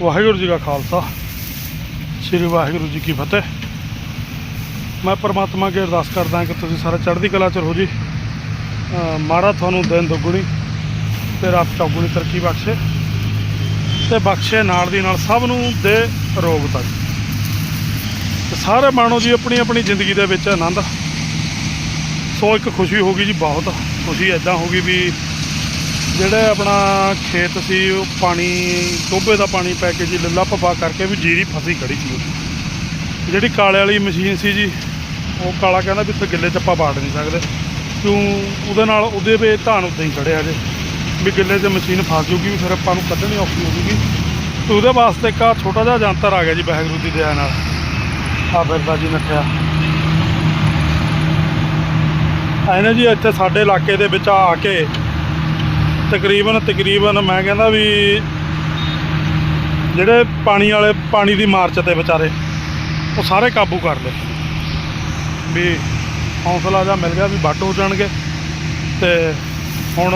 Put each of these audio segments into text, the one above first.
ਵਾਹਿਗੁਰੂ ਜੀ ਕਾ ਖਾਲਸਾ, ਸ੍ਰੀ ਵਾਹਿਗੁਰੂ ਜੀ ਕੀ ਫਤਿਹ। ਮੈਂ ਪਰਮਾਤਮਾ ਅੱਗੇ ਅਰਦਾਸ ਕਰਦਾ ਕਿ ਤੁਸੀਂ ਸਾਰੇ ਚੜ੍ਹਦੀ ਕਲਾ ਚ ਰਹੋ ਜੀ। ਅਹ ਤੁਹਾਨੂੰ ਦਿਨ ਦੁੱਗਣੀ ਤੇ ਰਾਤ ਚੌਗੁਣੀ ਤਰੱਕੀ ਬਖਸ਼ੇ ਤੇ ਬਖਸ਼ੇ ਨਾਲ ਦੀ ਨਾਲ ਸਭ ਨੂੰ ਦੇ ਰੋਗਤਾ ਜੀ ਤੇ ਸਾਰੇ ਮਾਣੋ ਜੀ ਆਪਣੀ ਆਪਣੀ ਜ਼ਿੰਦਗੀ ਦੇ ਵਿੱਚ ਆਨੰਦ। ਸੋ ਇੱਕ ਖੁਸ਼ੀ ਹੋ ਗਈ ਜੀ ਬਹੁਤ। ਖੁਸ਼ੀ ਐਦਾਂ ਹੋ ਗਈ ਵੀ ਜਿਹੜੇ ਆਪਣਾ ਖੇਤ ਸੀ, ਉਹ ਪਾਣੀ ਟੋਬੇ ਦਾ ਪਾਣੀ ਪੈ ਕੇ ਜੀ ਲੱਲਾ ਭੱਬਾ ਕਰਕੇ ਵੀ ਜੀਰੀ ਫਸੀ ਖੜੀ ਸੀ ਉਹਦੀ ਜਿਹੜੀ ਕਾਲੇ ਵਾਲੀ ਮਸ਼ੀਨ ਸੀ ਜੀ, ਉਹ ਕਾਲਾ ਕਹਿੰਦਾ ਵੀ ਇੱਥੇ ਗਿੱਲੇ ਚ ਆਪਾਂ ਬਾੜ ਨਹੀਂ ਸਕਦੇ। ਕਿਉਂ? ਉਹਦੇ ਨਾਲ ਉਹਦੇ ਵੇ ਧਾਨ ਉੱਤੇ ਹੀ ਖੜੇ ਜੇ। ਵੀ ਗਿੱਲੇ 'ਚ ਮਸ਼ੀਨ ਫਸ ਜੂਗੀ ਵੀ ਫਿਰ ਆਪਾਂ ਨੂੰ ਕੱਢਣੀ ਔਖੀ ਹੋ ਜੂਗੀ। ਤੇ ਉਹਦੇ ਵਾਸਤੇ ਇੱਕ ਛੋਟਾ ਜਿਹਾ ਜੰਤਰ ਆ ਗਿਆ ਜੀ ਬਹਿਗਰੂ ਦੀ ਦਇਆ ਨਾਲ। ਆ ਫਿਰਦਾ ਜੀ ਨੱਠਿਆ। ਐਨੇ ਜੀ ਇੱਥੇ ਸਾਡੇ ਇਲਾਕੇ ਦੇ ਵਿੱਚ ਆ ਕੇ ਤਕਰੀਬਨ ਤਕਰੀਬਨ ਮੈਂ ਕਹਿੰਦਾ ਵੀ ਜਿਹੜੇ ਪਾਣੀ ਵਾਲੇ ਪਾਣੀ ਦੀ ਮਾਰਚ ਤੇ ਵਿਚਾਰੇ, ਉਹ ਸਾਰੇ ਕਾਬੂ ਕਰ ਲਏ। ਵੀ ਹੌਸਲਾ ਜਿਹਾ ਮਿਲ ਗਿਆ ਵੀ ਵੱਢ ਹੋ ਜਾਣਗੇ। ਤੇ ਹੁਣ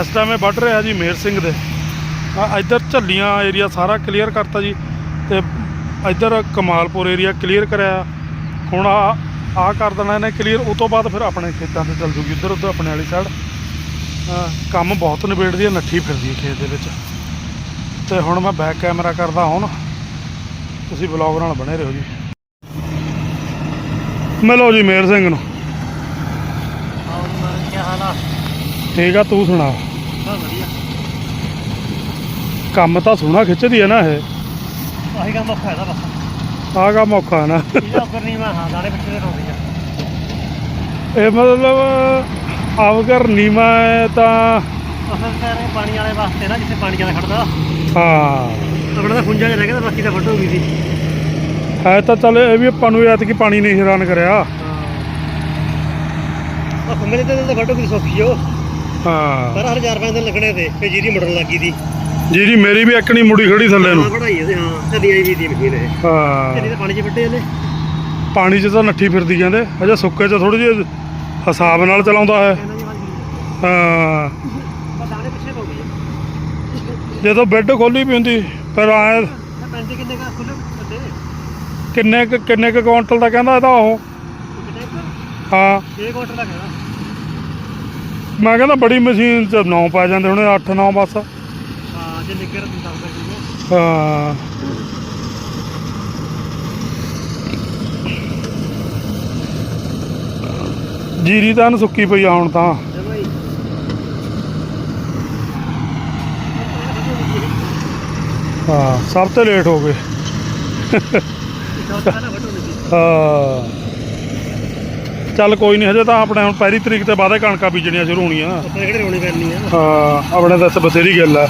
ਇਸ ਟਾਈਮ ਇਹ ਵੱਢ ਰਿਹਾ ਜੀ ਮੇਰ ਸਿੰਘ ਦੇ। ਇੱਧਰ ਝੱਲੀਆਂ ਏਰੀਆ ਸਾਰਾ ਕਲੀਅਰ ਕਰਤਾ ਜੀ। ਤੇ ਇੱਧਰ ਕਮਾਲਪੁਰ ਏਰੀਆ ਕਲੀਅਰ ਕਰਿਆ ਹੁਣ ਆ ਆ ਕਰ ਦੇਣਾ ਇਹਨੇ ਕਲੀਅਰ ਉਸ ਤੋਂ ਬਾਅਦ ਫਿਰ ਆਪਣੇ ਖੇਤਾਂ ਤੇ ਚੱਲ ਜੂਗੀ। ਇੱਧਰ ਉੱਧਰ ਆਪਣੇ ਵਾਲੀ ਸਾਈਡ ਕੰਮ ਬਹੁਤ ਨਿਬੇੜਦੀ ਹੈ ਨੱਠੀ ਫਿਰਦੀ ਹੈ ਖੇਤ ਦੇ ਵਿੱਚ। ਤੇ ਹੁਣ ਮੈਂ ਬੈਕ ਕੈਮਰਾ ਕਰਦਾ ਹੁਣ। ਤੁਸੀਂ ਵਲੌਗ ਨਾਲ ਬਣੇ ਰਹੋ ਜੀ। ਮਿਲੋ ਜੀ ਮੇਰ ਸਿੰਘ ਨੂੰ। ਠੀਕ ਆ ਤੂੰ ਸੁਣਾ। ਕੰਮ ਤਾਂ ਸੋਹਣਾ ਖਿੱਚਦੀ ਹੈ ਨਾ ਇਹ। ਆਹੀ ਕੰਮ ਔਖਾ ਬਸ। ਆਹ ਕੰਮ ਔਖਾ ਨਾ। ਇਹ ਮਤਲਬ ਅਵਗਰ ਨੀਮਾ ਹੈ ਤਾਂ ਅਸਲ ਇਹ ਪਾਣੀ ਵਾਲੇ ਵਾਸਤੇ ਨਾ ਜਿੱਥੇ ਪਾਣੀ ਜ਼ਿਆਦਾ ਖੜਦਾ। ਹਾਂ। ਆਪਣਾ ਤਾਂ ਖੁੰਝਾ ਜਿਹਾ ਰਹਿ ਗਿਆ ਤਾਂ ਬਾਕੀ ਤਾਂ ਵੱਢ ਹੋ ਗਈ ਸੀ ਹੈ ਤਾਂ ਚੱਲ ਇਹ ਵੀ ਆਪਾਂ ਨੂੰ ਐਤਕੀ ਪਾਣੀ ਨਹੀਂ ਹੈਰਾਨ ਕਰਿਆ। ਹਾਂ। ਉਹ ਖੰਮੇ ਤੇ ਤਾਂ ਹੋ ਗਈ ਸੌਖੀ ਉਹ। ਹਾਂ। ਪਰ ਹਰ ਚਾਰ ਪੰਜ ਦਿਨ ਲੱਗਣੇ ਤੇ ਫੇ ਜੀਰੀ ਮੁੜਨ ਲੱਗੀ ਦੀ। ਜੀ ਜੀ ਮੇਰੀ ਵੀ ਇੱਕਣੀ ਮੁੜੀ ਖੜੀ ਥੱਲੇ ਹਾਂ ਨੂੰ। ਵਢਾਈ ਇਹਦੇ ਹਾਂ ਚੱਲੀ ਆਈ ਵੀ ਦੀ ਮਸ਼ੀਨ ਇਹ। ਹਾਂ। ਚੱਲੀ ਤਾਂ ਪਾਣੀ 'ਚ ਵੱਡੇ ਇਹਨੇ ਪਾਣੀ 'ਚ ਤਾਂ ਨੱਠੀ ਫਿਰਦੀ ਕਹਿੰਦੇ ਅਜੇ ਸੁੱਕੇ 'ਚ ਥੋੜੀ ਜਿਹੀ ਹਿਸਾਬ ਨਾਲ ਚਲਾਉਂਦਾ ਹੈ। ਦੀ ਹਾਂ। ਜਦੋਂ ਬੈੱਡ ਖੋਲੀ ਵੀ ਹੁੰਦੀ ਪਰ ਆਏ ਕਿੰਨੇ ਕਾ ਖੁੱਲੇ ਕਿੰਨੇ ਕੁ- ਕਿੰਨੇ ਕੁ ਕੁਆਂਟਲ ਦਾ ਕਹਿੰਦਾ ਇਹਦਾ ਉਹ? ਹਾਂ। 6 ਕੁਆਂਟਲ ਦਾ ਕਹਿੰਦਾ। ਮੈਂ ਕਹਿੰਦਾ ਬੜੀ ਮਸ਼ੀਨ 'ਚ 9 ਪੈ ਜਾਂਦੇ ਹੁਣੇ 8 9 ਬਸ। ਹਾਂ ਜੇ ਨਿੱਕੇ ਰਤਨ ਦੱਸਦਾ ਜੀ ਹਾਂ। ਜੀਰੀ ਤਾਂ ਸੁੱਕੀ ਪਈ ਆ ਹੁਣ ਤਾਂ। ਹੀ ਸਭ ਤੋਂ ਲੇਟ ਹੋ ਗਏ। ਹਾਂ। ਚੱਲ ਕੋਈ ਨਹੀਂ ਹਜੇ ਤਾਂ ਆਪਣੇ ਹੁਣ ਪਹਿਲੀ ਤਰੀਕ ਤੇ ਬਾਅਦ ਕਣਕਾਂ ਬੀਜਣੀਆਂ ਸ਼ੁਰੂ ਹੋਣੀਆਂ। ਉੱਥੇ ਕਿਹੜੇ ਰੋਣੀ ਕਰਨੀ ਆ ਹਾਂ। ਆਪਣੇ ਤਾਂ ਬਥੇਰੀ ਗੱਲ ਆ।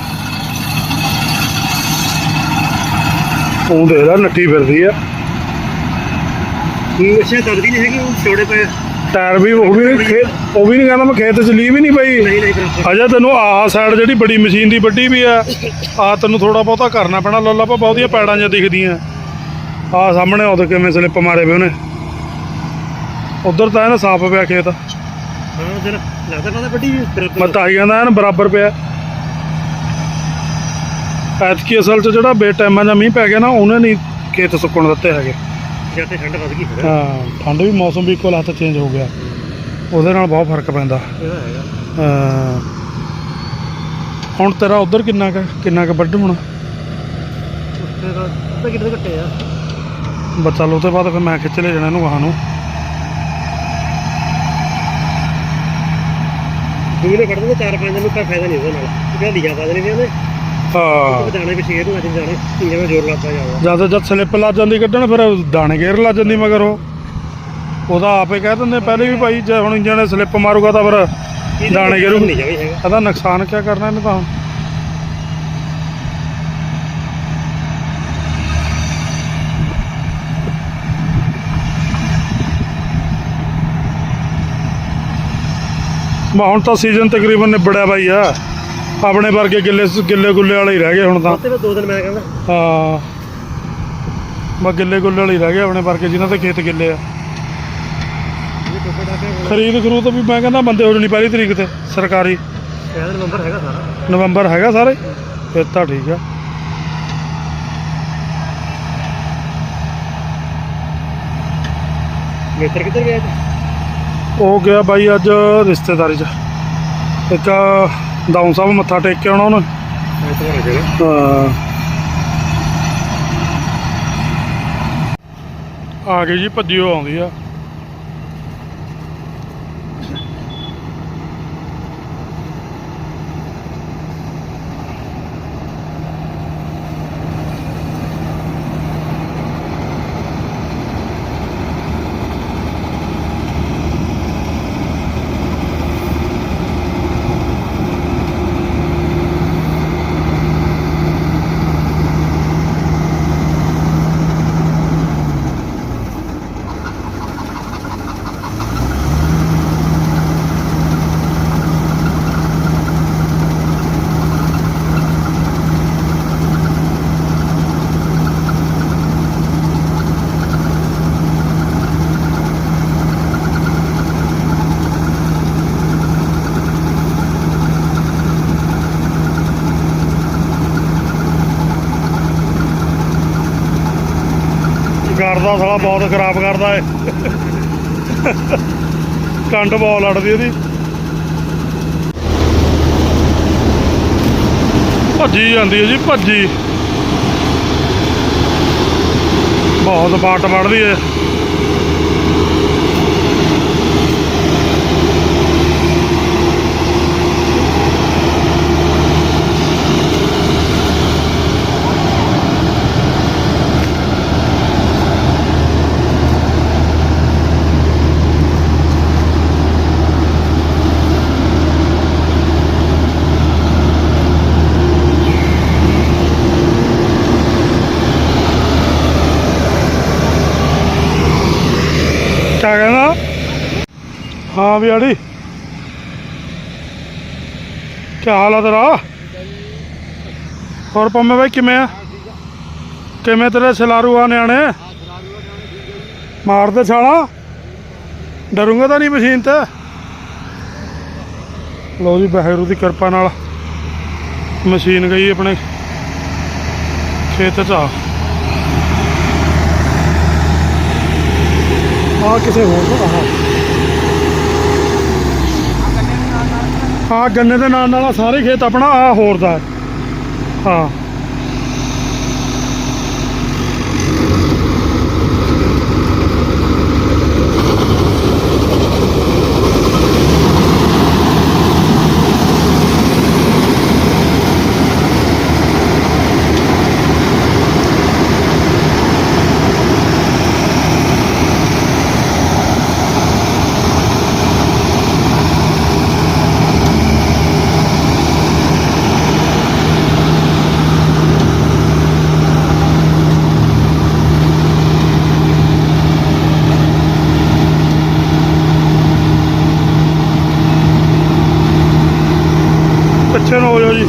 ਉਹ ਦੇ ਲੈ ਨੱਠੀ ਫਿਰਦੀ ਆ। ਅੱਛਾ ਦਰਦੀ ਨਹੀਂ ਹੈਗੀ ਉਹ ਛੋੜੇ ਪਏ। ਟਾਇਰ ਵੀ ਉਹ ਵੀ ਨਹੀਂ ਉਹ ਵੀ ਨਹੀਂ ਕਹਿੰਦਾ ਮੈਂ ਖੇਤ ਚ ਲਈ ਵੀ ਨਹੀਂ ਪਈ। ਨਹੀਂ ਅਜੇ ਤੈਨੂੰ ਆਹ ਸਾਈਡ ਜਿਹੜੀ ਬੜੀ ਮਸ਼ੀਨ ਦੀ ਵੱਡੀ ਵੀ ਆ ਆ ਤੈਨੂੰ ਥੋੜਾ ਬਹੁਤਾ ਕਰਨਾ ਪੈਣਾ ਲੱਲਾ ਭਾ ਬਹੁਤੀਆਂ ਪੈੜਾਂ ਜਿਹਾ ਦਿਖਦੀਆਂ। ਆ ਸਾਹਮਣੇ ਉਹਦੇ ਕਿਵੇਂ ਸਲਿੱਪ ਮਾਰੇ ਵੇ ਉਹਨੇ। ਉਧਰ ਤਾਂ ਇਹਨੇ ਸਾਫ਼ ਪਿਆ ਖੇਤ। ਹਾਂ ਜਰਾ ਲੱਗਦਾ ਕਹਿੰਦਾ ਵੱਡੀ ਵੀ ਮੈਂ ਬਰਾਬਰ ਤਾਂ ਹੀ ਕਹਿੰਦਾ ਐਨ ਬਰਾਬਰ ਪਿਆ। ਐਤਕੀ ਅਸਲ ਚ ਜਿਹੜਾ ਬੇਟਾਈਮਾਂ ਜਾਂ ਮੀਂਹ ਪੈ ਗਿਆ ਨਾ ਉਹਨੇ ਨਹੀਂ ਖੇਤ ਸੁੱਕਣ ਦਿੱਤੇ ਹੈਗੇ। ਜਾਂ ਤੇ ਠੰਡ ਵੱਧ ਗਈ ਫਿਰ। ਹਾਂ ਠੰਡ ਵੀ ਮੌਸਮ ਵੀ ਇੱਕੋ ਹੱਥ ਚੇਂਜ ਹੋ ਗਿਆ। ਉਹਦੇ ਨਾਲ ਬਹੁਤ ਫ਼ਰਕ ਪੈਂਦਾ। ਇਹਦਾ ਹੈਗਾ। ਹਾਂ। ਹੁਣ ਤੇਰਾ ਉਧਰ ਕਿੰਨਾ ਕੁ ਕਿੰਨਾ ਕੁ ਵੱਢ ਹੋਣਾ? ਉੱਥੇ ਦਾ ਅੱਧਾ ਕਿੱਲੇ ਦੇ ਘੱਟੇ ਆ। ਬੱਚਾ ਲੋ ਤੇ ਬਾਅਦ ਫਿਰ ਮੈਂ ਖਿੱਚ ਲੈ ਜਾਣਾ ਇਹਨੂੰ ਗਾਹਾਂ ਨੂੰ। ਦੂਲੇ ਕੱਢ ਦਿੰਦੇ ਚਾਰ ਪੰਜ ਨੂੰ ਕੋਈ ਫਾਇਦਾ ਨਹੀਂ ਉਹਦੇ ਨਾਲ। ਕਿਉਂਕਿ ਲੀਆ ਪਾ ਦੇਣੀ ਤੇ ਉਹਨੇ ਹਾਂ। ਅੱਜ ਜਾਣੇ ਜ਼ੋਰ ਲੱਗਦਾ ਜਦ ਜਦ ਸਲਿੱਪ ਲੱਗ ਜਾਂਦੀ ਕੱਢਣ ਫਿਰ ਦਾਣੇ ਗੇਰ ਲੱਗ ਜਾਂਦੀ ਮਗਰ। ਉਹ ਉਹਦਾ ਆਪੇ ਕਹਿ ਦਿੰਦੇ ਪਹਿਲੇ ਵੀ ਭਾਈ ਜੇ ਹੁਣ ਇੰਜਣ ਸਲਿੱਪ ਮਾਰੂਗਾ ਤਾਂ ਫਿਰ ਦਾਣੇ ਗੇਰੂ ਨਹੀਂ ਜਾਵੇ ਹੈਗਾ। ਇਹਦਾ ਨੁਕਸਾਨ ਕੀ ਕਰਨਾ ਇਹਨੇ ਤਾਂ ਹੁਣ? ਤਾਂ ਸੀਜ਼ਨ ਤਕਰੀਬਨ ਨਿਬੜਿਆ ਬਾਈ ਆ। ਆਪਣੇ ਵਰਗੇ ਗਿੱਲੇ ਗਿੱਲੇ ਗੁੱਲੇ ਵਾਲੇ ਹੀ ਰਹਿ ਗਏ ਹੁਣ ਤਾਂ। ਤੇ ਦੋ ਦਿਨ ਮੈਂ ਕਹਿੰਦਾ। ਹਾਂ। ਮੈਂ ਗਿੱਲੇ ਗੁੱਲੇ ਵਾਲੇ ਹੀ ਰਹਿ ਗਏ ਆਪਣੇ ਵਰਗੇ ਜਿਨ੍ਹਾਂ ਦੇ ਖੇਤ ਗਿੱਲੇ ਆ। ਖਰੀਦ ਖਰੂਦ ਵੀ ਮੈਂ ਕਹਿੰਦਾ ਬੰਦੇ ਹੋ ਨਹੀਂ ਪਹਿਲੀ ਤਰੀਕ ਤੇ ਸਰਕਾਰੀ। ਨਵੰਬਰ ਹੈਗਾ ਸਾਰੇ। ਫਿਰ ਤਾਂ ਠੀਕ ਆ। ਮੇਟਰ ਕਿੱਧਰ ਗਿਆ ਉਹ ਗਿਆ ਬਾਈ ਅੱਜ ਰਿਸ਼ਤੇਦਾਰੀ 'ਚ। ਇੱਕ ਦਾਊਂ ਸਾਹਿਬ ਮੱਥਾ ਟੇਕ ਕੇ ਆਉਣਾ ਉਹਨੇ? ਆ ਜਾਣਾ ਹਾਂ। ਆ ਗਈ ਜੀ ਭੱਜੀਓ ਆਉਂਦੀ ਆ। ਕਰਦਾ ਸਾਲਾ ਬਹੁਤ ਖਰਾਬ ਕਰਦਾ ਏ। ਕੰਡ ਬਹੁਤ ਲੜਦੀ ਇਹਦੀ ਭੱਜੀ ਜਾਂਦੀ ਹੈ ਜੀ, ਭੱਜੀ। ਬਹੁਤ ਬਾਟ ਵੜਦੀ ਏ ਕਿਆ ਕਹਿੰਦਾ ਹਾਂ ਵੀ ਆੜੀ? ਕੀ ਹਾਲ ਆ ਤੇਰਾ? ਹੋਰ ਪੰਮੇ ਬਾਈ ਕਿਵੇਂ ਆ? ਕਿਵੇਂ ਤੇਰੇ ਸਲਾਰੂ ਆ ਨਿਆਣੇ? ਮਾਰਦੇ ਛਾਲਾ? ਡਰੂੰਗਾ ਤਾਂ ਨਹੀਂ ਮਸ਼ੀਨ ਤੇ? ਲੋ ਜੀ, ਬਹਿਰੂ ਦੀ ਕਿਰਪਾ ਨਾਲ ਮਸ਼ੀਨ ਗਈ ਆਪਣੇ ਖੇਤ ਚ। ਆ ਆ ਕਿਸੇ ਹੋਰ ਦਾ ਆਹ। ਹਾਂ ਗੰਨੇ ਦੇ ਨਾਲ ਨਾਲ ਆਹ ਸਾਰੇ ਖੇਤ ਆਪਣਾ ਆ ਹੋਰ ਦਾ ਹੈ। ਹਾਂ ਪਿੱਛੇ ਨੂੰ ਹੋ ਜਾਓ ਜੀ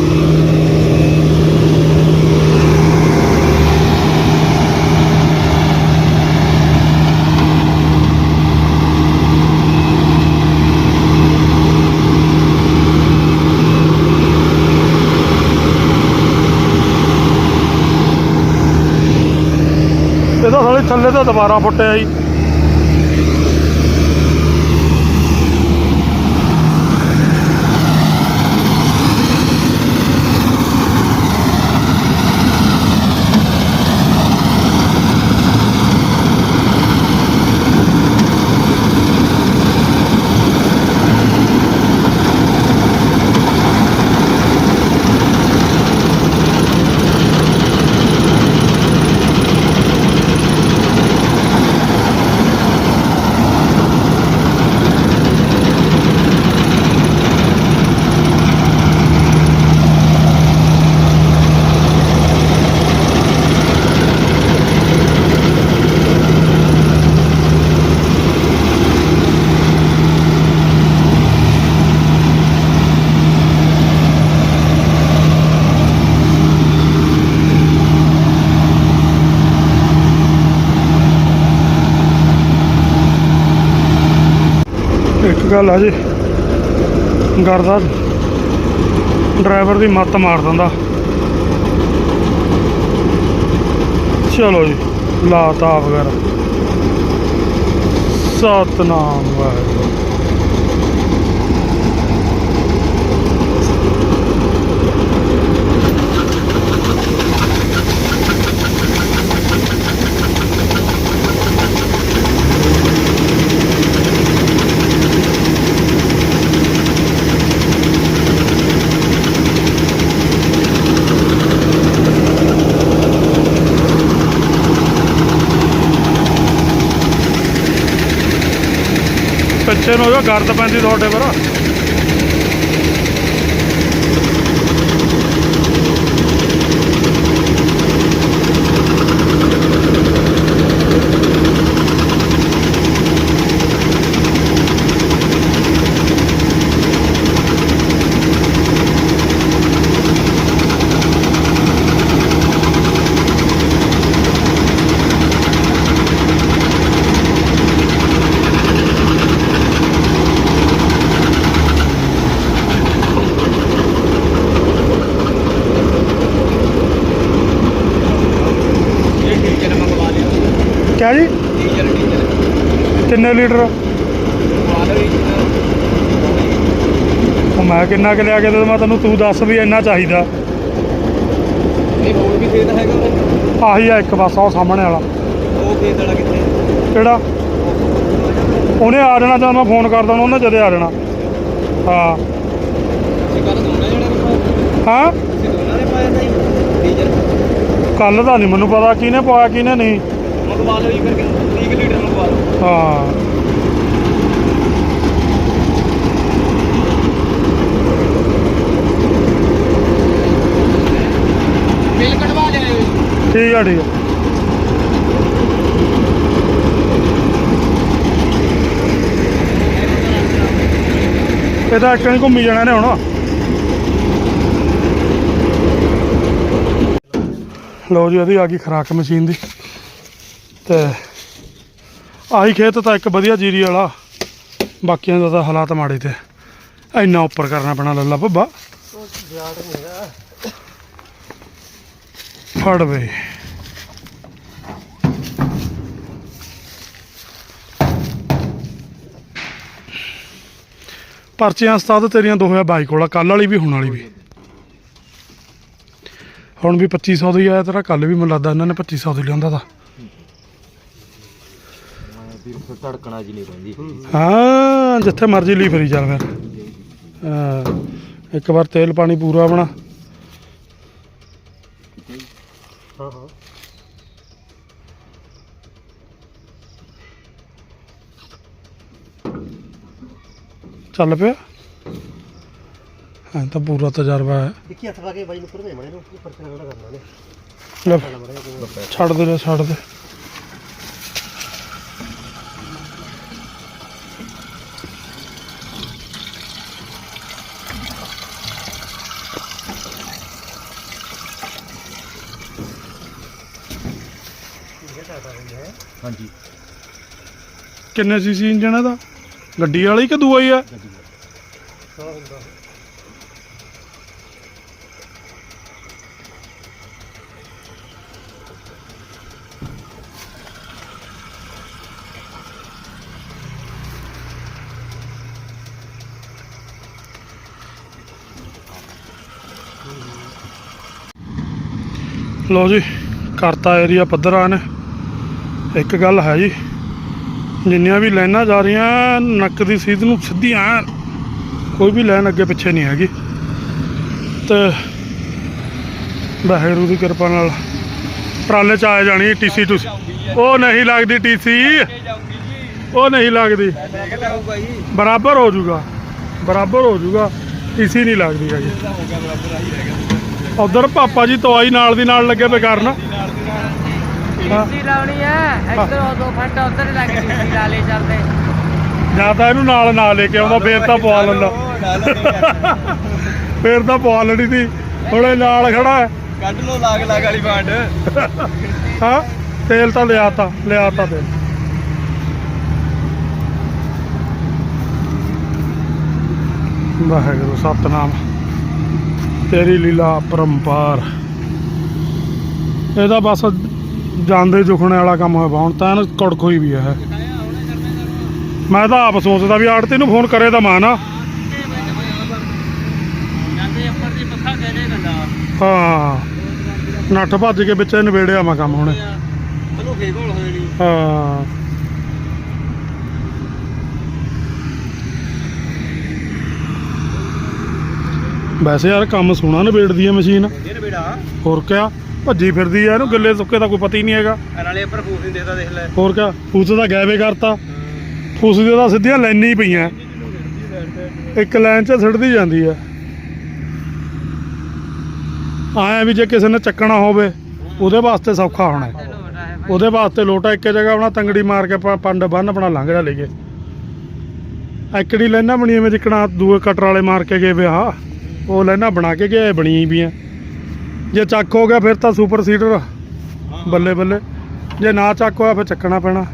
ਇਹਦਾ ਸਾਲੇ ਥੱਲੇ ਤੋਂ ਦੁਬਾਰਾ ਫੁੱਟਿਆ ਜੀ ਇੱਕ ਗੱਲ ਆ ਜੀ। ਗਰਦਾ ਡਰਾਈਵਰ ਦੀ ਮੱਤ ਮਾਰ ਦਿੰਦਾ। ਚਲੋ ਜੀ, ਲਾਤਾ ਵਗੈਰਾ ਸਤਨਾਮ ਵਾਹਿਗੁਰੂ। ਪਿੱਛੇ ਨੂੰ ਹੋ ਜਾ ਗਰਦ ਪੈਂਦੀ ਤੁਹਾਡੇ ਪਰ। ਕਿਆ ਜੀ? ਡੀਜ਼ਲ ਡੀਜ਼ਲ ਕਿੰਨੇ ਲੀਟਰ? ਉਹ ਮੈਂ ਕਿੰਨਾ ਕਿ ਲਿਆ ਕੇ ਦੇ ਮੈਂ ਤੈਨੂੰ ਤੂੰ ਦੱਸ ਵੀ ਇੰਨਾ ਚਾਹੀਦਾ। ਨਹੀਂ ਹੋਰ ਵੀ ਖੇਤ ਹੈਗਾ ਉਹਦੇ ਆਹੀ ਆ ਇੱਕ ਬਸ ਉਹ ਸਾਹਮਣੇ ਵਾਲਾ। ਉਹ ਖੇਤ ਵਾਲਾ ਕਿੱਥੇ ਕਿਹੜਾ? ਉਹਨੇ ਆ ਜਾਣਾ ਜਦ ਮੈਂ ਫੋਨ ਕਰ ਦੇਣਾ ਉਹਨੇ ਜਦੇ ਆ ਜਾਣਾ। ਹਾਂ। ਤੁਸੀਂ ਕੱਲ ਦੋਨਾਂ ਜਣੇ ਨੇ ਪਾਇਆ ਹਾਂ? ਤੁਸੀਂ ਦੋਨਾਂ ਨੇ ਪਾਇਆ ਤਾਂ ਡੀਜ਼ਲ ਕੱਲ ਦਾ ਨਹੀਂ ਮੈਨੂੰ ਪਤਾ ਕਿਹਨੇ ਪਾਇਆ ਕਿਹਨੇ ਨਹੀਂ। ਮੰਗਵਾ ਲਓ ਜੀ ਫਿਰ 30 ਲੀਟਰ ਮੰਗਵਾ ਲਓ। ਹਾਂ। ਬਿੱਲ ਕਢਵਾ ਲਿਆਓ ਜੀ। ਠੀਕ ਆ ਠੀਕ ਆ। ਇਹ ਤਾਂ ਇੱਕ ਨਹੀਂ ਘੁੰਮੀ ਜਾਣਾ ਨੇ ਹੁਣ। ਲਓ ਜੀ ਇਹਦੀ ਆ ਗਈ ਖਰਾਕ ਮਸ਼ੀਨ ਦੀ। ਤੇ ਆਹੀ ਖੇਤ ਤਾਂ ਇੱਕ ਵਧੀਆ ਜੀਰੀ ਵਾਲਾ। ਬਾਕੀਆਂ ਦਾ ਤਾਂ ਹਾਲਾਤ ਮਾੜੇ ਤੇ। ਇੰਨਾ ਉੱਪਰ ਕਰਨਾ ਪੈਣਾ ਲੱਲਾ ਬੱਬਾ। ਫੜ ਵੇ ਪਰਚੀਆਂ ਉਸਤਾਦ ਤੇਰੀਆਂ ਦੋ ਹੋਇਆ ਬਾਈ ਕੋਲ ਕੱਲ ਵਾਲੀ ਵੀ, ਹੁਣ ਵਾਲੀ ਵੀ। ਹੁਣ ਵੀ 2500 ਦਾ ਹੀ ਆਇਆ ਤੇਰਾ ਕੱਲ ਵੀ ਮੈਨੂੰ ਲੱਗਦਾ ਇਹਨਾਂ ਨੇ 2500 ਦਾ ਲਿਆਂਦਾ ਤਾ। ਵੀਰ ਫਿਰ ਧੜਕਣਾ ਜੀ ਨਹੀਂ ਪੈਂਦੀ ਹਾਂ ਜਿੱਥੇ ਮਰਜ਼ੀ ਲਈ ਫਰੀ ਚੱਲ ਫਿਰ। ਹਾਂ ਇੱਕ ਵਾਰ ਤੇਲ ਪਾਣੀ ਪੂਰਾ ਬਣਾ ਹਾਂ ਹਾਂ। ਚੱਲ ਪਿਆ। ਹਾਂ ਤਾਂ ਪੂਰਾ ਤਜਰਬਾ ਹੈ। ਦੇਖੀ ਹੱਥ ਪਾ ਕੇ ਬਾਈ ਨੂੰ ਪਰਵੇਂ ਮੜੇ ਨੂੰ ਉੱਪਰ ਤੇ ਕਰਨਾ ਨੇ ਲੈ ਮੜੇ ਛੱਡ ਦੇ। ਲੈ ਛੱਡ ਦੇ ਹਾਂਜੀ। ਕਿੰਨੇ ਸੀਸੀ ਇੰਜਣ ਇਹਦਾ? ਗੱਡੀ ਵਾਲੀ ਕਿ ਦੂਆ ਹੀ ਆ? ਲਓ ਜੀ ਕਰਤਾ ਏਰੀਆ ਪੱਧਰ ਆ ਨੇ ਇੱਕ ਗੱਲ ਹੈ ਜੀ, ਜਿੰਨੀਆਂ ਵੀ ਲਾਈਨਾਂ ਜਾ ਰਹੀਆਂ, ਨੱਕ ਦੀ ਸੀਧ ਨੂੰ ਸਿੱਧੀਆਂ ਐਨ। ਕੋਈ ਵੀ ਲਾਈਨ ਅੱਗੇ ਪਿੱਛੇ ਨਹੀਂ ਹੈਗੀ। ਤੇ ਵਾਹਿਗੁਰੂ ਦੀ ਕਿਰਪਾ ਨਾਲ ਟਰਾਲੇ ਚ ਆ ਜਾਣੀ ਟੀਸੀ ਟੂਸੀ ਉਹ ਨਹੀਂ ਲੱਗਦੀ ਟੀਸੀ ਜਾਊਗੀ ਉਹ ਨਹੀਂ ਲੱਗਦੀ। ਬਰਾਬਰ ਹੋ ਜਾਊਗਾ। ਬਰਾਬਰ ਹੋ ਜਾਊਗਾ। ਟੀਸੀ ਨਹੀਂ ਲੱਗਦੀ ਹੈਗੀ। ਹੋ ਉਧਰ ਪਾਪਾ ਜੀ ਤਵਾਈ ਨਾਲ ਦੀ ਨਾਲ ਲੱਗੇ ਪਏ ਕਰਨ ਹਾਂ। ਟੀਸੀ ਲਾਉਣੀ ਹੈ। ਇੱਧਰ ਉਹ ਦੋ ਫੰਟ ਉੱਧਰ ਲੱਗ ਟੀਸੀ ਲਾ ਲੈ ਚੱਲਦੇ। ਜਾਂ ਤਾਂ ਇਹਨੂੰ ਨਾਲ ਨਾ ਲੈ ਕੇ ਆਉਂਦਾ ਫੇਰ ਤਾਂ ਪਵਾ ਲੈਂਦਾ। ਫੇਰ ਤਾਂ ਪਵਾ ਲੈਣੀ ਸੀ। ਇਹ ਨਾਲ ਖੜਾ ਹੈ। ਕੱਢ ਲੋ ਲਾਗ ਲਾਗ ਵਾਲੀ ਬਾਂਡ ਹਾਂ ਤੇਲ ਤਾਂ ਲਿਆਤਾ ਲਿਆਤਾ ਤੇਲ। ਵਾਹਿਗੁਰੂ ਸਤਨਾਮ। ਤੇਰੀ ਲੀਲਾ ਪਰੰਪਾਰ। ਇਹਦਾ ਬਸ ਜਾਂਦੇ ਜੁਖਣੇ ਵਾਲਾ ਕੰਮ ਹੋਇਆ ਹੁਣ ਤਾਂ ਇਹਨੂੰ ਕੜਕ ਹੋਈ ਵੀ ਹੈ ਮੈਂ ਤਾਂ ਆਪ ਸੋਚਦਾ ਵੀ ਆੜਤੀ ਨੂੰ ਫੋਨ ਕਰੇ ਤਾਂ ਮਾਂ ਨਾ। ਜਾਂਦੇ ਅੱਪਰ ਦੀ ਪੱਖਾ ਕਹਦੇ ਗੰਦਾ ਹਾਂ। ਨੱਠ ਭੱਜ ਕੇ ਵਿੱਚ ਨਵੇੜਿਆ ਮੈਂ ਕੰਮ ਹੁਣ। ਮੈਨੂੰ ਹਾਂ। ਵੈਸੇ ਯਾਰ ਕੰਮ ਸੋਹਣਾ ਨਿਬੇੜਦੀ ਹੈ ਮਸ਼ੀਨ। ਹੋਰ ਕਿਆ? ਭੱਜੀ ਫਿਰਦੀ ਆ ਇਹਨੂੰ ਗਿੱਲੇ ਸੁੱਕੇ ਦਾ ਕੋਈ ਪਤਾ ਹੀ ਨਹੀਂ ਹੈਗਾ। ਨਾਲੇ ਉੱਪਰ ਫੂਸ ਨਹੀਂ ਦੇਖਦਾ ਦੇਖ ਲੈ। ਹੋਰ ਕਿਆ ਫੂਸ ਦਾ ਗਾਇਬੇ ਕਰਤਾ। ਫੂਸ ਦੇ ਤਾਂ ਸਿੱਧੀਆਂ ਲਾਈਨਾਂ ਹੀ ਪਈਆਂ। ਇੱਕ ਲਾਈਨ 'ਚ ਸਿੱਟਦੀ ਜਾਂਦੀ ਆ। ਆਇਆ ਵੀ ਜੇ ਕਿਸੇ ਨੇ ਚੱਕਣਾ ਹੋਵੇ ਉਹਦੇ ਵਾਸਤੇ ਸੌਖਾ ਹੋਣਾ। ਉਹਦੇ ਵਾਸਤੇ ਲੋਟਾ ਇੱਕ ਜਗ੍ਹਾ ਆਪਣਾ ਤੰਗੜੀ ਮਾਰ ਕੇ ਪੰਡ ਬੰਨ ਆਪਣਾ ਲੰਘ ਜਾ ਲੈ ਕੇ ਐਕੜੀ ਲੈਣਾ ਬਣੀ ਐਵੇਂ ਜਿਕਣਾ ਦੂਏ ਕਟਰ ਵਾਲੇ ਮਾਰ ਕੇ ਗਏ ਵਿਆਹ ਉਹ ਲੈਣਾ ਬਣਾ ਕੇ ਗਏ ਬਣੀ ਵੀ ਆ। ਜੇ ਚੱਕ ਹੋ ਗਿਆ ਫਿਰ ਤਾਂ ਸੁਪਰ ਸੀਡਰ ਬੱਲੇ ਬੱਲੇ। ਜੇ ਨਾ ਚੱਕ ਹੋਇਆ ਫਿਰ ਚੱਕਣਾ ਪੈਣਾ।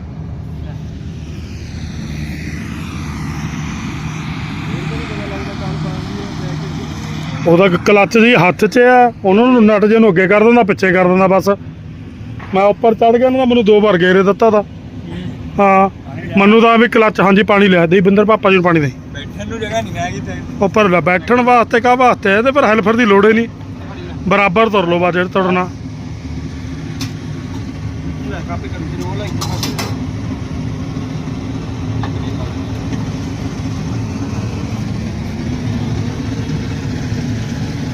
ਉਹਦਾ ਕਲੱਚ ਜੀ ਹੱਥ 'ਚ ਆ ਉਹਨਾਂ ਨੂੰ ਨਟ ਜੇ ਨੂੰ ਅੱਗੇ ਕਰ ਦਿੰਦਾ ਪਿੱਛੇ ਕਰ ਦਿੰਦਾ ਬਸ। ਮੈਂ ਉੱਪਰ ਚੜ ਗਿਆ ਨਾ ਮੈਨੂੰ ਦੋ ਵਾਰ ਗੇਰੇ ਦਿੱਤਾ ਦਾ। ਹਾਂ ਮੈਨੂੰ ਤਾਂ ਵੀ ਕਲੱਚ ਹਾਂਜੀ ਪਾਣੀ ਲਿਆ ਦੇ ਬਿੰਦਰ ਪਾਪਾ ਜੀ ਨੂੰ ਪਾਣੀ ਦੇ। ਬੈਠਣ ਨੂੰ ਜਗ੍ਹਾ ਨਹੀਂ ਹੈਗੀ ਤੇ ਉੱਪਰ ਲੈ ਬੈਠਣ ਵਾਸਤੇ ਕਾ ਵਾਸਤੇ? ਇਹਦੇ ਪਰ ਹੈਲਫਰ ਦੀ ਲੋੜ ਹੀ ਨਹੀਂ। ਬਰਾਬਰ ਤੁਰ ਲਓ ਬਾ ਜਿਹੜਾ ਤੁਰਨਾ।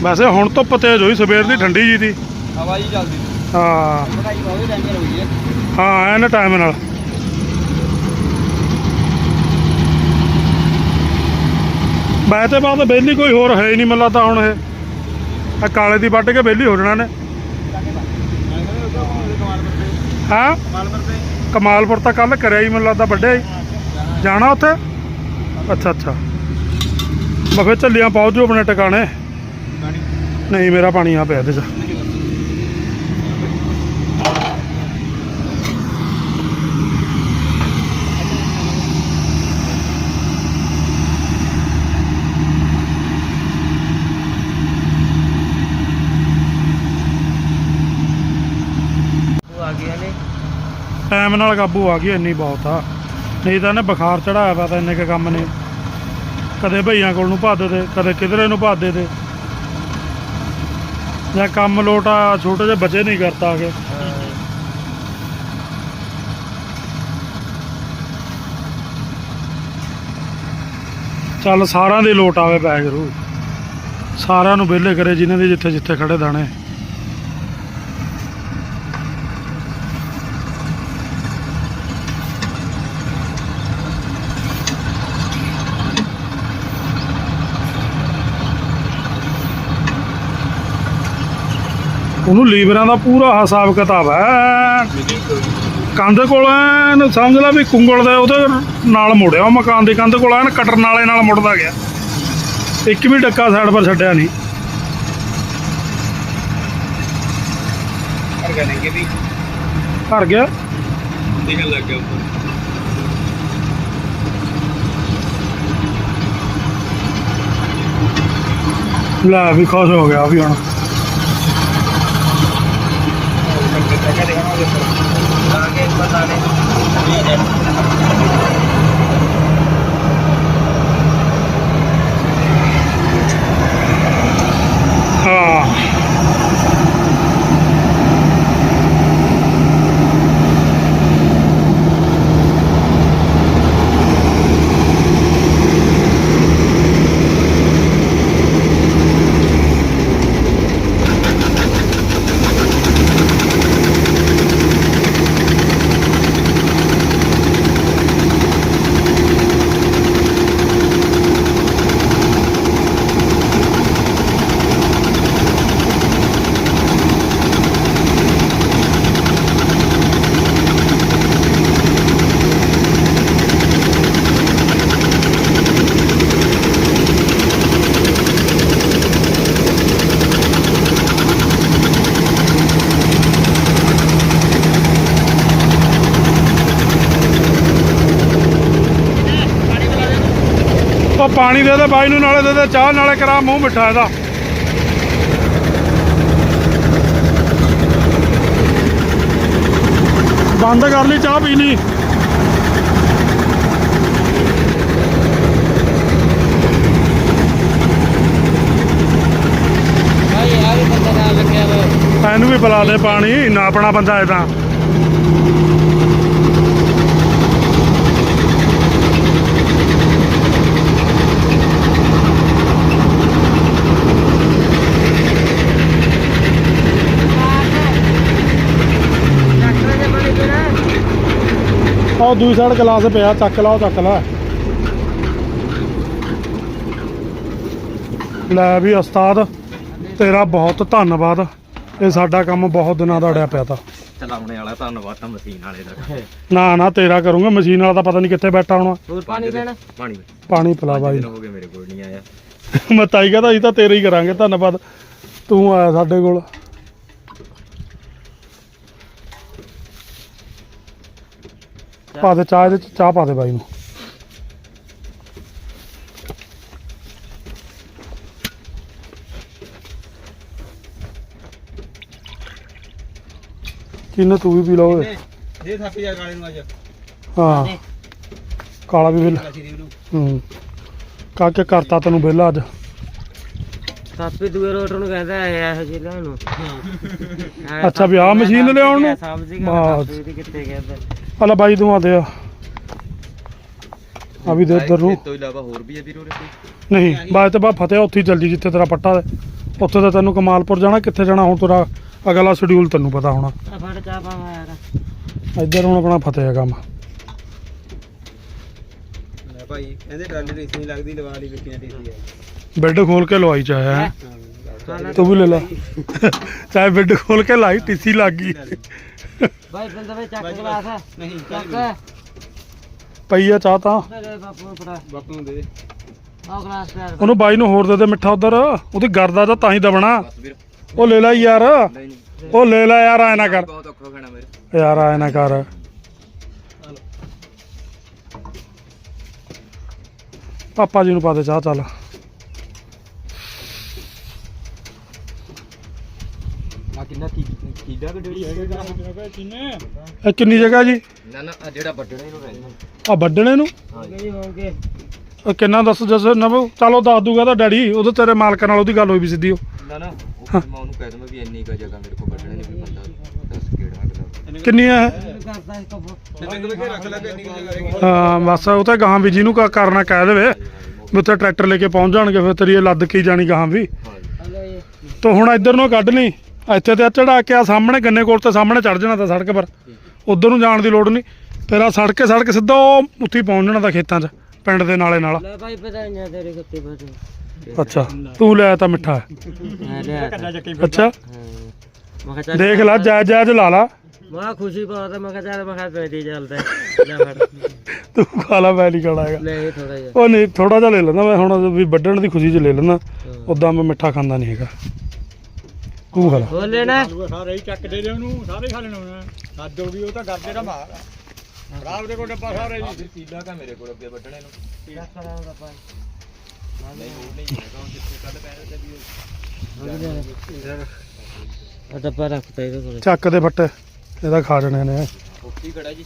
ਵੈਸੇ ਹੁਣ ਤੋਂ ਪਤੇ ਹੋਈ ਸਵੇਰ ਦੀ ਠੰਡੀ ਜੀ ਦੀ। ਹਵਾ ਜੀ ਚੱਲਦੀ। ਹਾਂ। ਪੜਾਈ ਬਹੁਤ ਟੈਂਸ਼ਨ ਹੋਈ ਹੈ ਹਾਂ ਐਨ ਟਾਈਮ ਨਾਲ। ਮੈਂ ਤੇ ਬਾਅਦ ਬੇਲੀ ਕੋਈ ਹੋਰ ਹੈ ਹੀ ਨਹੀਂ ਮੱਲਾ ਤਾਂ ਹੁਣ ਇਹ। ਆ ਕਾਲੇ ਦੀ ਵੱਢ ਕੇ ਬੇਲੀ ਹੋ ਜਾਣਾ ਨੇ। ਹਾਂ? ਕਮਾਲਪੁਰ ਤਾਂ ਕੱਲ ਕਰਿਆ ਹੀ ਮੈਨੂੰ ਲੱਗਦਾ ਵੱਡੇ ਜਾਣਾ ਉੱਥੇ? ਅੱਛਾ ਅੱਛਾ। ਬਫੇ ਚੱਲੀਆਂ ਪਹੁੰਚ ਜਾਓ ਆਪਣੇ ਟਿਕਾਣੇ। ਨਹੀਂ ਮੇਰਾ ਪਾਣੀ ਆ ਪਿਆ ਇਹਦੇ ਚ ਉਹ ਆ ਗਿਆ ਨੇ ਟਾਈਮ ਨਾਲ ਕਾਬੂ ਆ ਗਈ, ਇੰਨੀ ਬਹੁਤ ਆ। ਨਹੀਂ ਤਾਂ ਇਹਨੇ ਬੁਖਾਰ ਚੜਾਇਆ ਵਾ ਤਾਂ ਇੰਨੇ ਕੁ ਕੰਮ ਨੇ। ਕਦੇ ਭਈਆਂ ਕੋਲ ਨੂੰ ਭੱਜ ਦੇ, ਕਦੇ ਕਿਧਰੇ ਨੂੰ ਭੱਜ ਦੇ। ਤੇ ਜਾਂ ਕੰਮ ਲੋਟਾ ਛੋਟੇ ਜਿਹੇ ਬੱਚੇ ਨਹੀਂ ਕਰਤਾ ਆ ਕੇ। ਚੱਲ ਸਾਰਿਆਂ ਦੇ ਲੋਟ ਆਵੇ ਪੈ ਜਰੂ ਸਾਰਿਆਂ ਨੂੰ ਵਿਹਲੇ ਕਰੇ ਜਿਨ੍ਹਾਂ ਦੇ ਜਿੱਥੇ ਜਿੱਥੇ ਖੜੇ ਦਾਣੇ ਉਹਨੂੰ ਲੀਵਰਾਂ ਦਾ ਪੂਰਾ ਹਿਸਾਬ ਕਿਤਾਬ ਹੈ। ਕੰਧ ਕੋਲ ਐਨ ਸਮਝ ਲੈ ਵੀ ਕੁੰਗਲ ਦਾ ਉਹਦੇ ਨਾਲ ਮੁੜਿਆ ਮਕਾਨ ਦੀ ਕੰਧ ਕੋਲ ਐਨ ਕਟਰ ਨਾਲੇ ਨਾਲ ਮੁੜਦਾ ਗਿਆ। ਇੱਕ ਵੀ ਡੱਕਾ ਸਾਈਡ ਪਰ ਛੱਡਿਆ ਨਹੀਂ। ਵੀ ਭਰ ਗਿਆ। ਦਿਖਣ ਲੱਗ ਗਿਆ ਉੱਪਰ। ਲੈ ਵੀ ਖੁਸ਼ ਹੋ ਗਿਆ ਵੀ ਹੁਣ। ਆਗੇ ਪਤਾ ਨਹੀਂ ਪਾਣੀ ਦੇ ਦੇ ਬਾਈ ਨੂੰ ਨਾਲੇ ਦੇ ਦੇ ਚਾਹ ਨਾਲੇ ਕਰਾ ਮੂੰਹ ਮਿੱਠਾ ਇਹਦਾ। ਬੰਦ ਕਰ ਲਈ ਚਾਹ ਪੀਣੀ। ਤੈਨੂੰ ਵੀ ਬੁਲਾ ਦੇ ਪਾਣੀ ਨਾ ਆਪਣਾ ਬੰਦਾ ਇਹ ਉਹ ਦੂਜੀ ਸਾਈਡ ਗਲਾਸ ਪਿਆ ਚੱਕ ਲਾ ਉਹ ਚੱਕ ਲਾ। ਲੈ ਵੀ ਉਸਤਾਦ ਤੇਰਾ ਬਹੁਤ ਧੰਨਵਾਦ। ਇਹ ਸਾਡਾ ਕੰਮ ਬਹੁਤ ਦਿਨਾਂ ਦਾ ਅੜਿਆ ਪਿਆ ਤਾ। ਚਲਾਉਣੇ ਵਾਲਾ ਧੰਨਵਾਦ ਤਾਂ ਮਸ਼ੀਨ ਵਾਲੇ ਦਾ। ਨਾ ਨਾ ਤੇਰਾ ਕਰੂੰਗਾ ਮਸ਼ੀਨ ਵਾਲਾ ਤਾਂ ਪਤਾ ਨਹੀਂ ਕਿੱਥੇ ਬੈਠਾ ਹੋਣਾ। ਹੋਰ ਪਾਣੀ ਪੀਣਾ? ਪਾਣੀ। ਪਾਣੀ ਪਿਲਾ ਬਾਈ। ਹੋ ਗਏ ਮੇਰੇ ਕੋਲ ਨਹੀਂ ਆਇਆ। ਮੈਂ ਤਾਈ ਕਹਦਾ ਅਸੀਂ ਤਾਂ ਤੇਰਾ ਹੀ ਕਰਾਂਗੇ ਧੰਨਵਾਦ। ਤੂੰ ਆਇਆ ਸਾਡੇ ਕੋਲ। ਪਾ ਦੇ ਚਾਹ ਦੇ ਚਾਹ ਪਾ ਦੇ ਬਾਈ ਨੂੰ। ਕਿੰਨੇ ਤੂੰ ਵੀ ਪੀ ਲਓ ਓਏ ਦੇ ਥਾਪੀ ਜਾ ਗਾਲੇ ਨੂੰ ਅੱਜ। ਹਾਂ। ਕਾਲਾ ਵੀ ਵਿਹਲਾ ਸ਼੍ਰੀ ਨੂੰ। ਹੂੰ। ਕਾਕੇ ਕਰਤਾ ਤੈਨੂੰ ਵਿਹਲਾ ਅੱਜ। ਕਾਪੀ ਦੂਏ ਰੋਟ ਨੂੰ ਕਹਿੰਦਾ ਹੈ ਇਹੋ ਜਿਹੇ ਲਿਆਉਣ ਨੂੰ। ਅੱਛਾ, ਵੀ ਆਹ ਮਸ਼ੀਨ ਲਿਆਉਣ ਨੂੰ? ਸਮਝ ਗਿਆ ਬਸ। ਕਾਪੀ ਦੀ ਕਿੱਥੇ ਕਹਿੰਦਾ। ਹਲਾ ਬਾਈ ਆ ਦੇ ਆ। ਆ ਵੀ ਦੇ ਇੱਧਰ ਨੂੰ। ਇਸ ਤੋਂ ਇਲਾਵਾ ਹੋਰ ਵੀ ਹੈ ਵੀਰੋ ਰੇ ਕੋਈ ਨਹੀਂ ਬਾਅਦ ਤੇ ਬਾ ਫਤਿਹ ਉੱਥੇ ਹੀ ਚੱਲ ਜੀ ਜਿੱਥੇ ਤੇਰਾ ਪੱਟਾ ਹੈ। ਉੱਥੇ ਤਾਂ ਤੈਨੂੰ ਕਮਾਲਪੁਰ ਜਾਣਾ ਕਿੱਥੇ ਜਾਣਾ ਹੁਣ ਤੇਰਾ ਅਗਲਾ ਸ਼ਡਿਊਲ ਤੈਨੂੰ ਪਤਾ ਹੋਣਾ। ਆ ਫੜ ਚਾਹ ਪਾਵਾ ਯਾਰ ਇੱਧਰ ਹੁਣ ਆਪਣਾ ਫਤਿਹ ਹੈ ਕੰਮ। ਲੈ ਭਾਈ ਕਹਿੰਦੇ ਟਰਾਲੀ ਰੇਸ ਨਹੀਂ ਲੱਗਦੀ ਲਵਾ ਲਈ ਵਿੱਕੀਆਂ ਟੀਸੀ ਹੈ ਬੈੱਡ ਖੋਲ ਕੇ ਲਵਾਈ ਚਾਹਿਆ ਹੈ। ਚੱਲ ਤੂੰ ਵੀ ਲੈ ਲੈ। ਚਾਹੇ ਬੈੱਡ ਖੋਲ ਕੇ ਲਾਈ ਟੀਸੀ ਲੱਗ ਗਈ। ਬਾਈ ਬੰਦਾ ਵੇ ਚੱਕ ਗਲਾਸ। ਨਹੀਂ ਚੱਕ ਪਈ ਆ ਚਾਹ ਤਾਂ। ਮੇਰੇ ਬਾਪੂ ਨੂੰ ਫੜਾ ਬਾਪੂ ਨੂੰ ਦੇ ਦੇ। ਆਹ ਗਲਾਸ ਪਿਆਰ ਉਹਨੂੰ ਬਾਈ ਨੂੰ ਹੋਰ ਦੇ ਦੇ ਮਿੱਠਾ ਉਧਰ। ਉਹਦੀ ਗਰਦਾ ਜਾਂ ਤਾਂ ਹੀ ਦਬਣਾ। ਉਹ ਲੈ ਲੈ ਯਾਰ। ਉਹ ਲੈ ਲੈ ਯਾਰ ਐ ਨਾ ਕਰ। ਬਹੁਤ ਔਖਾ ਖਾਣਾ ਮੇਰੇ ਯਾਰ ਐ ਨਾ ਕਰ। ਪਾਪਾ ਜੀ ਨੂੰ ਪਾ ਦੇ ਚਾਹ ਚੱਲ। ਕਿੰਨਾ ਕੀ ਹੈਗਾ ਇਹ ਜਗ੍ਹਾ ਜੀ? ਨਾ ਨਾ ਜਿਹੜਾ ਵੱਡਣੇ ਨੂੰ ਰਹਿੰਦਾ ਆ ਵੱਢਣੇ ਨੂੰ? ਗਈ ਹੋਣਗੇ ਇਹ ਕਿੰਨਾ ਦੱਸ ਜਸ ਨਵ ਚਲੋ ਦੱਸ ਦੂਗਾ ਤਾਂ ਡੈਡੀ ਉਦੋਂ ਤੇਰੇ ਮਾਲਕ ਨਾਲ ਉਹਦੀ ਗੱਲ ਹੋਈ ਵੀ ਸਿੱਧੀ ਉਹ। ਨਾ ਨਾ ਉਹ ਫਿਰ ਮੈਂ ਉਹਨੂੰ ਕਹਿ ਦੂੰਗਾ ਵੀ ਇੰਨੀ ਕਾ ਜਗ੍ਹਾ ਮੇਰੇ ਕੋਲ ਵੱਡਣੇ ਨੇ ਵੀ ਬੰਦਾ ਦੱਸ ਕਿਹੜਾ ਅਗਲਾ ਕਿੰਨੀ ਆ ਇਹ ਕਰਦਾ ਇਸ ਕਬੋ ਜਿੰਨੇ ਕਿ ਰੱਖ ਲੈ ਇੰਨੀ ਜਗ੍ਹਾ ਹੈਗੀ ਹਾਂ ਬਸ ਉਹ ਤਾਂ ਗਾਹਾਂ ਵੀ ਜਿਹਨੂੰ ਕ- ਕਰਨਾ ਕਹਿ ਦੇਵੇ ਵੀ ਉੱਥੇ ਟਰੈਕਟਰ ਲੈ ਕੇ ਪਹੁੰਚ ਜਾਣਗੇ ਫਿਰ ਤੇਰੀ ਇਹ ਲੱਦ ਕੀ ਜਾਣੀ ਗਾਹਾਂ ਵੀ। ਹਲੋ ਇਹ ਤੋ ਹੁਣ ਇੱਧਰ ਨੂੰ ਕੱਢ ਲਈ। ਇੱਥੇ ਤੇ ਚੜਾ ਕੇ ਆ ਸਾਹਮਣੇ ਗੰਨੇ ਕੋਲ ਤੇ ਸਾਹਮਣੇ ਚੜ ਜਾਣਾ ਤਾਂ ਸੜਕ ਪਰ। ਉਧਰ ਨੂੰ ਜਾਣ ਦੀ ਲੋੜ ਨਹੀਂ। ਫਿਰ ਆ ਸੜਕ ਕੇ ਸੜਕ ਸਿੱਧਾ ਉਹ ਉੱਥੇ ਪਹੁੰਚ ਜਾਣਾ ਤਾਂ ਖੇਤਾਂ 'ਚ ਪਿੰਡ ਦੇ ਨਾਲੇ ਨਾਲ। ਲੈ ਭਾਈ ਪਤਾਈਆਂ ਤੇਰੇ ਕੁੱਤੇ ਬਸ ਅੱਛਾ ਤੂੰ ਲਿਆ ਤਾਂ ਮਿੱਠਾ। ਮੈਂ ਲਿਆ ਤਾ। ਅੱਛਾ। ਦੇਖ ਲੈ ਜਾਇਜ਼ ਜਾਇਜ਼ ਲਾ ਲਾ। ਮੈਂ ਖੁਸ਼ੀ ਬਹੁਤ ਹੈ ਮੈਂ ਕਿਹਾ ਚੱਲ ਮੈਂ ਕਿਹਾ ਪੈਦੀ ਚੱਲਦਾ। ਲੈ ਤੂੰ ਖਾ ਲਾ ਮੈਂ ਨਹੀਂ ਖਾਣਾ ਹੈਗਾ। ਲੈ ਇਹ ਥੋੜਾ ਜਿਹਾ। ਉਹ ਨਹੀਂ ਥੋੜਾ ਜਿਹਾ ਲੈ ਲੈਂਦਾ ਮੈਂ ਹੁਣ ਵੀ ਵੱਢਣ ਦੀ ਖੁਸ਼ੀ 'ਚ ਲੈ ਲੈਂਦਾ। ਉਦਾਂ ਮੈਂ ਮਿੱਠਾ ਖਾਂਦਾ ਨਹੀਂ ਹੈਗਾ। ਤੂੰ ਖਾ ਲਾ। ਹੋਰ ਲੈਣਾ? ਸਾਰੇ ਹੀ ਚੱਕ ਦੇ ਦੇ ਉਹਨੂੰ ਸਾਰੇ ਖਾ ਲੈਣਾ ਉਹਨੇ। ਵੀ ਉਹ ਤਾਂ ਕਰਦੇ ਦਾ ਮਾਲ ਆ। ਰਾਮ ਦੇ ਕੋਲ ਡੱਬਾ ਸਾਰੇ ਜੀ। ਫਿਰ ਕੀਦਾ ਕਾ ਮੇਰੇ ਕੋਲ ਅੱਗੇ ਵੱਡਣੇ ਨੂੰ। ਕਰਾਂਗਾ ਭਾਈ ਨਹੀਂ ਹੋਰ ਨਹੀਂ ਹੈਗਾ ਉਹ ਜਿੱਥੇ ਕੱਲ ਪੈਸੇ ਤੇ ਵੀ ਆ ਡੱਬਾ ਰੱਖਤਾ ਇਹਦੇ ਕੋਲ। ਚੱਕ ਦੇ ਫੱਟੇ ਇਹਦਾ ਖਾ ਜਣੇ ਨੇ। ਉੱਤੀ ਖੜਾ ਜੀ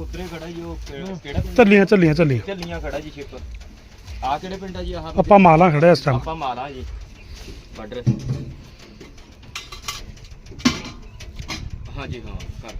ਉਤਰੇ ਖੜਾ ਜੀ ਉਹ ਕਿਹੜਾ ਕਿਹੜਾ ਪਿੰਡ? ਚੱਲੀਆਂ ਚੱਲੀਆਂ ਚੱਲੀਆਂ ਝੱਲੀਆਂ ਖੜਾ ਜੀ ਸ਼ਿਪ ਆ ਕਿਹੜੇ ਪਿੰਡ ਆ ਜੀ ਆਹ ਆਪਾਂ ਮਾਲਾਂ ਖੜੇ ਇਸ ਟਾਈਮ ਆਪਾਂ ਮਾਲਾ ਜੀ। ਬਾਰਡਰ ਹਾਂਜੀ ਹਾਂ ਕਰ।